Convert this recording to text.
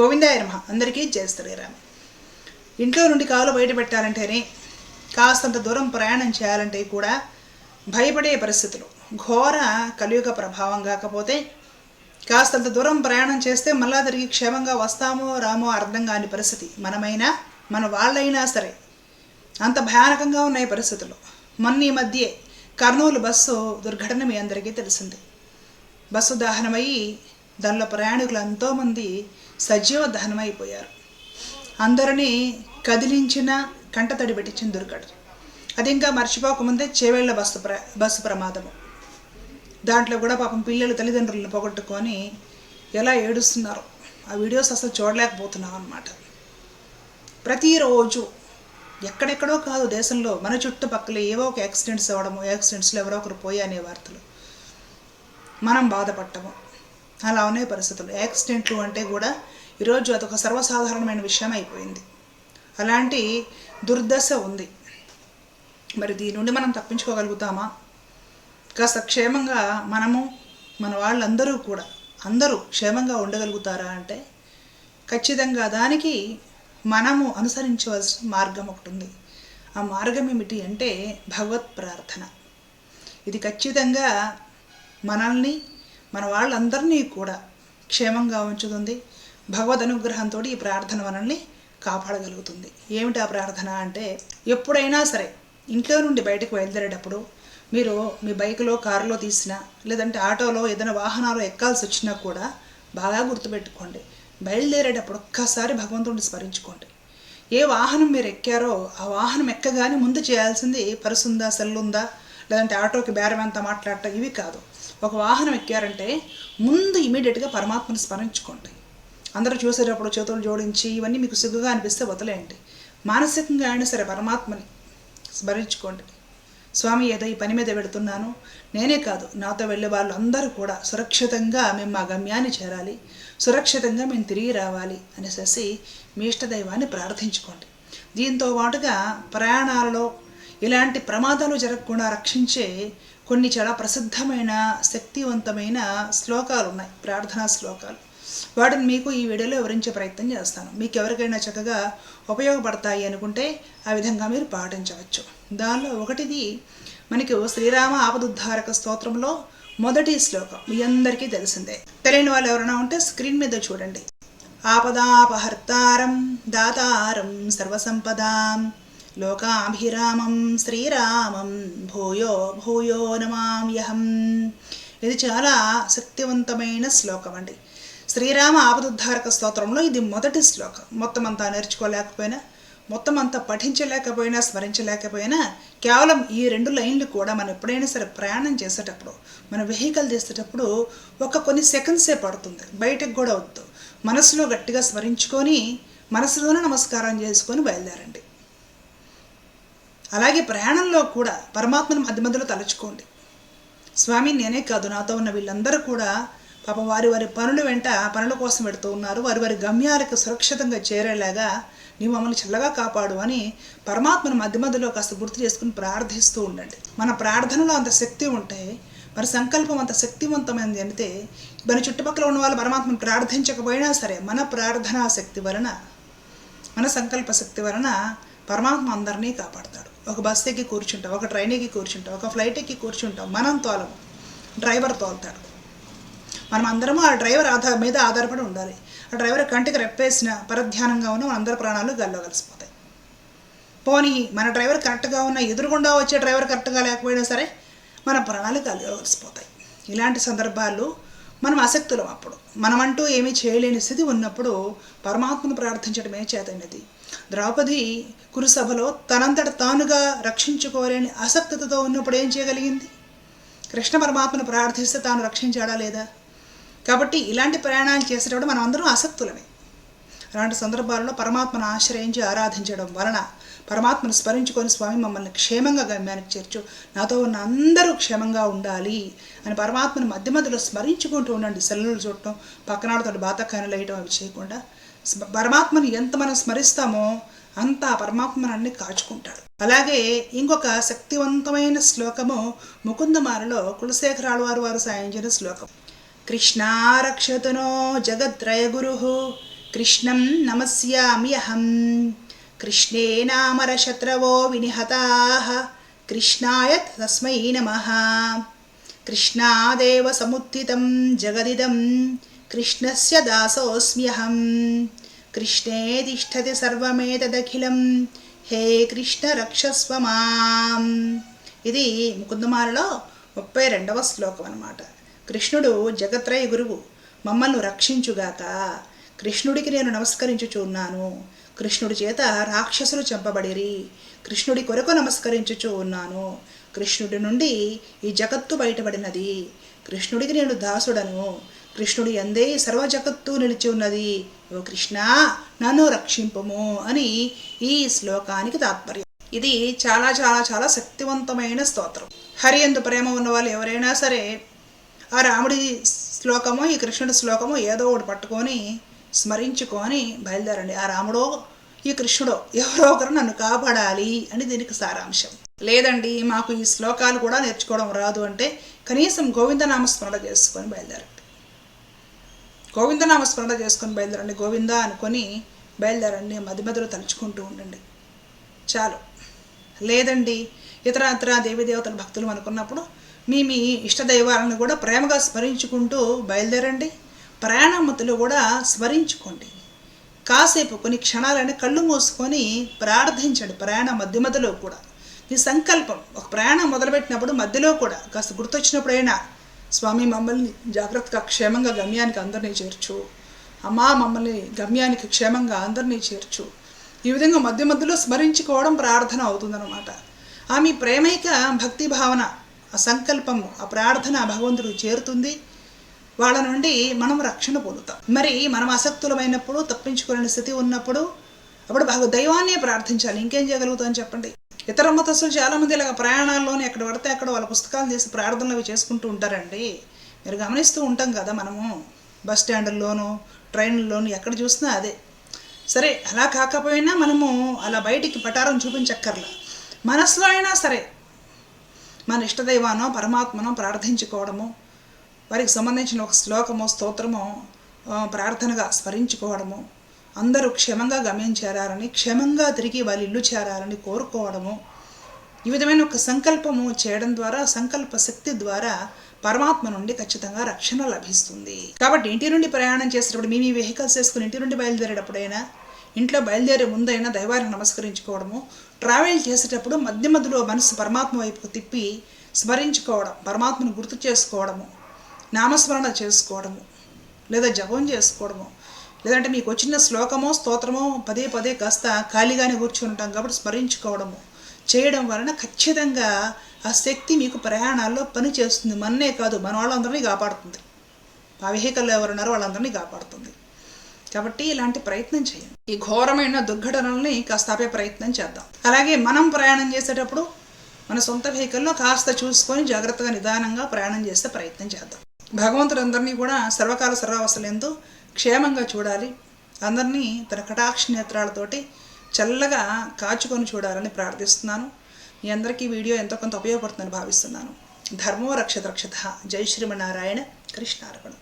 గోవిందాయ నమ. అందరికీ జయ శ్రీరామ్. ఇంట్లో నుండి కాలు బయట పెట్టాలంటేనే కాస్తంత దూరం ప్రయాణం చేయాలంటే కూడా భయపడే పరిస్థితులు. ఘోర కలియుగ ప్రభావం కాకపోతే కాస్తంత దూరం ప్రయాణం చేస్తే మళ్ళా తిరిగి క్షేమంగా వస్తామో రామో అర్థం కాని పరిస్థితి. మనమైనా మన వాళ్ళైనా సరే అంత భయానకంగా ఉన్నాయి పరిస్థితులు. మొన్న ఈ మధ్యే కర్నూలు బస్సు దుర్ఘటన మీ అందరికీ తెలిసింది. బస్సు దహనమయ్యి దానిలో ప్రయాణికులు ఎంతోమంది సజీవ దహనమైపోయారు. అందరినీ కదిలించిన కంటతడి పెట్టించిన దుర్ఘటన అది ఇంకా మర్చిపోకముందే చేవేళ్ళ బస్సు ప్ర బస్సు ప్రమాదము. దాంట్లో కూడా పాపం పిల్లలు తల్లిదండ్రులను పోగొట్టుకొని ఎలా ఏడుస్తున్నారు ఆ వీడియోస్ అసలు చూడలేకపోతున్నాం అనమాట ప్రతిరోజు ఎక్కడెక్కడో కాదు దేశంలో మన చుట్టుపక్కల ఏవో ఒక యాక్సిడెంట్స్ అవ్వడము యాక్సిడెంట్స్లో ఎవరో ఒకరు పోయి అనే వార్తలు. మనం బాధపడటము. అలా ఉన్నాయి పరిస్థితులు. యాక్సిడెంట్లు అంటే కూడా ఈరోజు అదొక సర్వసాధారణమైన విషయం అయిపోయింది అలాంటి దుర్దశ ఉంది. మరి దీని నుండి మనం తప్పించుకోగలుగుతామా? కాస్త క్షేమంగా మనము మన వాళ్ళందరూ కూడా అందరూ క్షేమంగా ఉండగలుగుతారా అంటే ఖచ్చితంగా దానికి మనము అనుసరించవలసిన మార్గం ఒకటి ఉంది. ఆ మార్గం ఏమిటి అంటే భగవత్ ప్రార్థన. ఇది ఖచ్చితంగా మనల్ని మన వాళ్ళందరినీ కూడా క్షేమంగా ఉంచుతుంది. భగవద్ అనుగ్రహంతో ఈ ప్రార్థన మనల్ని కాపాడగలుగుతుంది. ఏమిటి ఆ ప్రార్థన అంటే ఎప్పుడైనా సరే ఇంట్లో నుండి బయటకు బయలుదేరేటప్పుడు మీరు మీ బైక్లో కారులో తీసినా లేదంటే ఆటోలో ఏదైనా వాహనాలు ఎక్కాల్సి వచ్చినా కూడా బాగా గుర్తుపెట్టుకోండి. బయలుదేరేటప్పుడు ఒక్కసారి భగవంతుడిని స్మరించుకోండి. ఏ వాహనం మీరు ఎక్కారో ఆ వాహనం ఎక్కగానే ముందు చేయాల్సింది పరుసుందా సెల్లుందా లేదంటే ఆటోకి బేరం ఎంత మాట్లాడటం ఇవి కాదు. ఒక వాహనం ఎక్కారంటే ముందు ఇమీడియట్గా పరమాత్మని స్మరించుకోండి. అందరూ చూసేటప్పుడు చేతులు జోడించి ఇవన్నీ మీకు సిగ్గుగా అనిపిస్తే వదిలేయండి. మానసికంగా అయినా సరే పరమాత్మని స్మరించుకోండి. స్వామి ఏదో ఈ పని మీద పెడుతున్నాను నేనే కాదు నాతో వెళ్ళే వాళ్ళు అందరూ కూడా సురక్షితంగా మేము మా గమ్యాన్ని చేరాలి. సురక్షితంగా మేము తిరిగి రావాలి అనేసి మీ ఇష్టదైవాన్ని ప్రార్థించుకోండి. దీంతో పాటుగా ప్రయాణాలలో ఇలాంటి ప్రమాదాలు జరగకుండా రక్షించే కొన్ని చాలా ప్రసిద్ధమైన శక్తివంతమైన శ్లోకాలు ఉన్నాయి ప్రార్థనా శ్లోకాలు. వాటిని మీకు ఈ వీడియోలో వివరించే ప్రయత్నం చేస్తాను. మీకు ఎవరికైనా చక్కగా ఉపయోగపడతాయి అనుకుంటే ఆ విధంగా మీరు పాటించవచ్చు. దానిలో ఒకటిది మనకి శ్రీరామ ఆపదుద్ధారక స్తోత్రంలో మొదటి శ్లోకం మీ అందరికీ తెలిసిందే. తెలియని వాళ్ళు ఎవరైనా ఉంటే స్క్రీన్ మీద చూడండి. ఆపదాపహర్తారం దాతారం సర్వసంపదాం లోకాభిరామం శ్రీరామం భూయో భూయో నమామ్యహం. ఇది చాలా శక్తివంతమైన శ్లోకం అండి. శ్రీరామ ఆపదుద్ధారక స్తోత్రంలో ఇది మొదటి శ్లోకం. మొత్తం అంతా నేర్చుకోలేకపోయినా మొత్తం అంతా పఠించలేకపోయినా స్మరించలేకపోయినా కేవలం ఈ రెండు లైన్లు కూడా మనం ఎప్పుడైనా సరే ప్రయాణం చేసేటప్పుడు మన వెహికల్ చేసేటప్పుడు ఒక కొన్ని సెకండ్సే పడుతుంది. బయటకు కూడా వద్దు. మనసులో గట్టిగా స్మరించుకొని మనసులోనే నమస్కారం చేసుకొని బయలుదేరండి. అలాగే ప్రయాణంలో కూడా పరమాత్మను మధ్య మధ్యలో తలుచుకోండి. స్వామి నేనే కాదు నాతో ఉన్న వీళ్ళందరూ కూడా పాపం వారి వారి పనుల వెంట పనుల కోసం పెడుతూ ఉన్నారు. వారి వారి గమ్యాలకు సురక్షితంగా చేరేలాగా నీవు మమ్మల్ని చల్లగా కాపాడు అని పరమాత్మను మధ్య మధ్యలో కాస్త గుర్తు చేసుకుని ప్రార్థిస్తూ ఉండండి. మన ప్రార్థనలో అంత శక్తి ఉంటే మరి సంకల్పం అంత శక్తివంతమైనది అంటే మన చుట్టుపక్కల ఉన్న వాళ్ళు పరమాత్మను ప్రార్థించకపోయినా సరే మన ప్రార్థనా శక్తి వలన మన సంకల్ప శక్తి వలన పరమాత్మ అందరినీ కాపాడతాడు. ఒక బస్ ఎక్కి కూర్చుంటాం ఒక ట్రైన్ ఎక్కి కూర్చుంటాం ఒక ఫ్లైట్ ఎక్కి కూర్చుంటాం మనం తోలము డ్రైవర్ తోలుతాడు. మనం అందరము ఆ డ్రైవర్ ఆధార మీద ఆధారపడి ఉండాలి. ఆ డ్రైవర్ కంటికి రెప్పేసిన పరధ్యానంగా ఉన్న అందరి ప్రాణాలు గాల్లో కలిసిపోతాయి. పోనీ మన డ్రైవర్ కరెక్ట్గా ఉన్న ఎదురుగుండా వచ్చే డ్రైవర్ కరెక్ట్గా లేకపోయినా సరే మన ప్రాణాలు గాల్లో కలిసిపోతాయి. ఇలాంటి సందర్భాలు మనం అసక్తులం అప్పుడు. మనమంటూ ఏమీ చేయలేని స్థితి ఉన్నప్పుడు పరమాత్మను ప్రార్థించడమే చేతైనది ద్రౌపది కురుసభలో తనంతట తానుగా రక్షించుకోలేని ఆసక్తితో ఉన్నప్పుడు ఏం చేయగలిగింది? కృష్ణ పరమాత్మను ప్రార్థిస్తే తాను రక్షించాడా లేదా? కాబట్టి ఇలాంటి ప్రయాణాలు చేసేటప్పుడు మనం అందరం ఆసక్తులమే అలాంటి సందర్భాలలో పరమాత్మను ఆశ్రయించి ఆరాధించడం వలన పరమాత్మను స్మరించుకొని స్వామి మమ్మల్ని క్షేమంగా గమ్యానికి చేర్చు. నాతో ఉన్న అందరూ క్షేమంగా ఉండాలి అని పరమాత్మను మధ్య మధ్యలో స్మరించుకుంటూ ఉండండి. సెల్లులు చూడటం పక్కనాడుతో బాతకాయలు వేయటం అవి చేయకుండా పరమాత్మను పరమాత్మని ఎంత మనం స్మరిస్తామో అంత ఆ కాచుకుంటాడు. అలాగే ఇంకొక శక్తివంతమైన శ్లోకము ముకుందమాలలో కులశేఖరాలు వారు వారు సాయించిన శ్లోకం. కృష్ణారక్షతునో జగత్రయ గురు. కృష్ణం నమస్యామి అహం. కృష్ణే నామరశత్రవో వినిహతా. కృష్ణాయ తస్మై నమ. కృష్ణాదేవ సముత్థితం జగదిదం. కృష్ణస్య దాసోస్మ్యహం కృష్ణే తిష్టతి సర్వమేతదఖిలం. హే కృష్ణ రక్షస్వ మాం. ఇది ముకుందమాలలో ముప్పై రెండవ శ్లోకం అన్నమాట కృష్ణుడు జగత్రయ గురువు. మమ్మల్ని రక్షించుగాక. కృష్ణుడికి నేను నమస్కరించుచు కృష్ణుడి చేత రాక్షసులు చంపబడిరి. కృష్ణుడి కొరకు నమస్కరించుచు ఉన్నాను. కృష్ణుడి నుండి ఈ జగత్తు బయటపడినది. కృష్ణుడికి నేను దాసుడను. కృష్ణుడి అందే సర్వ జగత్తు నిలిచి ఉన్నది. ఓ కృష్ణ నన్ను రక్షింపము అని ఈ శ్లోకానికి తాత్పర్యం. ఇది చాలా చాలా చాలా శక్తివంతమైన స్తోత్రం. హరి ఎందు ప్రేమ ఉన్న వాళ్ళు ఎవరైనా సరే ఆ రాముడి శ్లోకము ఈ కృష్ణుడి శ్లోకము ఏదో ఒకటి పట్టుకొని స్మరించుకొని బయలుదేరండి. ఆ రాముడో ఈ కృష్ణుడో ఎవరో ఒకరు నన్ను కాపాడాలి అని దీనికి సారాంశం. లేదండి మాకు ఈ శ్లోకాలు కూడా నేర్చుకోవడం రాదు అంటే కనీసం గోవిందనామస్మరణ చేసుకొని బయలుదేరండి. గోవిందనామస్మరణ చేసుకొని బయలుదేరండి. గోవింద అనుకొని బయలుదేరండి. మధ్య మధ్యలో తలుచుకుంటూ ఉండండి. చాలు. లేదండి ఇతర ఇతర దేవతల భక్తులు అనుకున్నప్పుడు మీ మీ ఇష్టదైవాలను కూడా ప్రేమగా స్మరించుకుంటూ బయలుదేరండి. ప్రయాణమతులు కూడా స్మరించుకోండి. కాసేపు కొన్ని క్షణాలని కళ్ళు మూసుకొని ప్రార్థించండి ప్రయాణ మధ్య మధ్యలో కూడా. మీ సంకల్పం ఒక ప్రయాణం మొదలుపెట్టినప్పుడు మధ్యలో కూడా కాస్త గుర్తొచ్చినప్పుడైనా స్వామి మమ్మల్ని జాగ్రత్తగా క్షేమంగా గమ్యానికి అందరినీ చేర్చు. అమ్మా మమ్మల్ని గమ్యానికి క్షేమంగా అందరినీ చేర్చు. ఈ విధంగా మధ్య మధ్యలో స్మరించుకోవడం ప్రార్థన అవుతుందన్నమాట. ఆ మీ ప్రేమైక భక్తి భావన ఆ సంకల్పము ఆ ప్రార్థన భగవంతుడు చేరుతుంది. వాళ్ళ నుండి మనం రక్షణ పొందుతాం. మరి మనం అసక్తులమైనప్పుడు తప్పించుకోలేని స్థితి ఉన్నప్పుడు అప్పుడు భగ దైవాన్నే ప్రార్థించాలి. ఇంకేం చేయగలుగుతామని చెప్పండి. ఇతర మతస్థులు చాలామంది ఇలాగ ప్రయాణాల్లోనే ఎక్కడ పడితే అక్కడ వాళ్ళ పుస్తకాలు తీసి ప్రార్థనలు అవి చేసుకుంటూ ఉంటారండి. మీరు గమనిస్తూ ఉంటాం కదా మనము. బస్ స్టాండ్లోనూ ట్రైన్లోనూ ఎక్కడ చూసినా అదే. సరే అలా కాకపోయినా మనము అలా బయటికి పటారం చూపించక్కర్లా. మనసులో అయినా సరే మన ఇష్టదైవానో పరమాత్మనో ప్రార్థించుకోవడము వారికి సంబంధించిన ఒక శ్లోకము స్తోత్రము ప్రార్థనగా స్మరించుకోవడము అందరూ క్షేమంగా గమ్యం చేరాలని క్షేమంగా తిరిగి వాళ్ళ ఇల్లు చేరాలని కోరుకోవడము ఈ విధమైన ఒక సంకల్పము చేయడం ద్వారా సంకల్ప శక్తి ద్వారా పరమాత్మ నుండి ఖచ్చితంగా రక్షణ లభిస్తుంది. కాబట్టి ఇంటి నుండి ప్రయాణం చేసేటప్పుడు మీ మీ వెహికల్స్ వేసుకుని ఇంటి నుండి బయలుదేరేటప్పుడైనా ఇంట్లో బయలుదేరే ముందైనా దైవాన్ని నమస్కరించుకోవడము ట్రావెల్ చేసేటప్పుడు మధ్య మధ్యలో మనసు పరమాత్మ వైపుకు తిప్పి స్మరించుకోవడం పరమాత్మను గుర్తు చేసుకోవడము నామస్మరణ చేసుకోవడము లేదా జపం చేసుకోవడము లేదంటే మీకు వచ్చిన శ్లోకమో స్తోత్రమో పదే పదే కాస్త ఖాళీగానే కూర్చుంటాం కాబట్టి స్మరించుకోవడము చేయడం వలన ఖచ్చితంగా ఆ శక్తి మీకు ప్రయాణాల్లో పని చేస్తుంది. మన్నే కాదు మన వాళ్ళందరినీ కాపాడుతుంది. ఆ వెహికల్లో ఎవరున్నారో వాళ్ళందరినీ కాపాడుతుంది. కాబట్టి ఇలాంటి ప్రయత్నం చేయండి. ఈ ఘోరమైన దుర్ఘటనల్ని కాస్త ఆపే ప్రయత్నం చేద్దాం. అలాగే మనం ప్రయాణం చేసేటప్పుడు మన సొంత వెహికల్లో కాస్త చూసుకొని జాగ్రత్తగా నిదానంగా ప్రయాణం చేస్తే ప్రయత్నం చేద్దాం. భగవంతుడందరినీ కూడా సర్వకాల సర్వావసలందు క్షేమంగా చూడాలి. అందరినీ తన కటాక్ష నేత్రాలతోటి చల్లగా కాచుకొని చూడాలని ప్రార్థిస్తున్నాను. మీ అందరికీ వీడియో ఎంతో కొంత ఉపయోగపడుతుందని భావిస్తున్నాను. ధర్మో రక్షత రక్షత జై శ్రీమనారాయణ కృష్ణార్పణ.